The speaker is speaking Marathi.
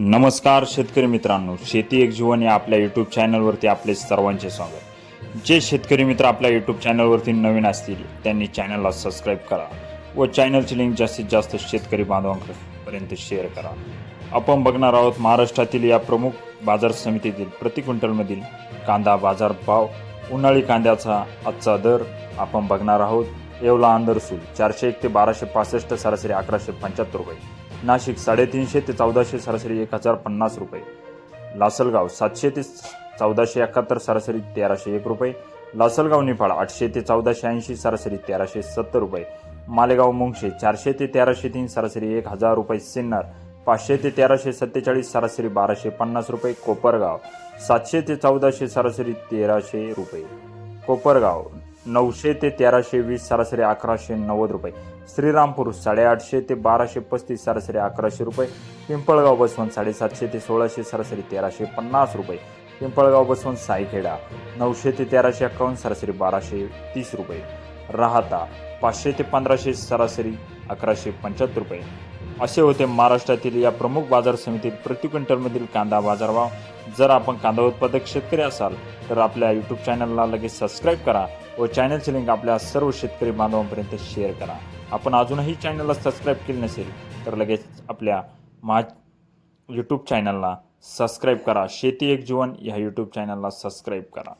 नमस्कार शेतकरी मित्रांनो शेती एक जीवन या आपल्या यूट्यूब चॅनलवरती आपले सर्वांचे स्वागत. जे शेतकरी मित्र आपल्या यूट्यूब चॅनलवरती नवीन असतील त्यांनी चॅनलला सबस्क्राईब करा व चॅनलची लिंक जास्तीत जास्त शेतकरी बांधवांपर्यंत शेअर करा. आपण बघणार आहोत महाराष्ट्रातील या प्रमुख बाजार समितीतील प्रति क्विंटलमधील कांदा बाजार भाव. उन्हाळी कांद्याचा आजचा दर आपण बघणार आहोत. येवला अंदरसूल चारशे एक ते बाराशे पासष्ट सरासरी अकराशे पंच्याहत्तर रुपये. नाशिक साडेतीनशे ते चौदाशे सरासरी एक हजार पन्नास रुपये. लासलगाव सातशे ते चौदाशे एकाहत्तर सरासरी तेराशे एक रुपये. लासलगाव निफाड आठशे ते चौदाशे ऐंशी सरासरी तेराशे सत्तर रुपये. मालेगाव मुंगशे चारशे ते तेराशे तीन सरासरी एक हजार रुपये. सिन्नर पाचशे ते तेराशे सत्तेचाळीस सरासरी बाराशे पन्नास रुपये. कोपरगाव सातशे ते चौदाशे सरासरी तेराशे रुपये. कोपरगाव नऊशे ते तेराशे वीस सरासरी अकराशे नव्वद रुपये. श्रीरामपूर साडेआठशे ते बाराशे पस्तीस सरासरी अकराशे रुपये. पिंपळगाव बसवंत साडेसातशे ते सोळाशे सरासरी तेराशे पन्नास रुपये. पिंपळगाव बसवंत सायखेडा नऊशे ते तेराशे अकावन्न सरासरी बाराशे तीस रुपये. राहता पाचशे ते पंधराशे सरासरी अकराशे पंच्याहत्तर रुपये. असे होते महाराष्ट्रातील या प्रमुख बाजार समितीत प्रति क्विंटलमधील कांदा बाजारभाव. जर आपण कांदा उत्पादक शेतकरी असाल तर आपल्या यूट्यूब चॅनलला लगेच सबस्क्राईब करा. व चॅनलची लिंक आपल्या सर्व शेतकरी बांधवांपर्यंत शेअर करा. आपण अजूनही चॅनलला सबस्क्राईब केले नसेल तर लगेच आपल्या मा यूट्यूब चॅनलला सबस्क्राईब करा. शेती एक जीवन ह्या यूट्यूब चॅनलला सबस्क्राईब करा.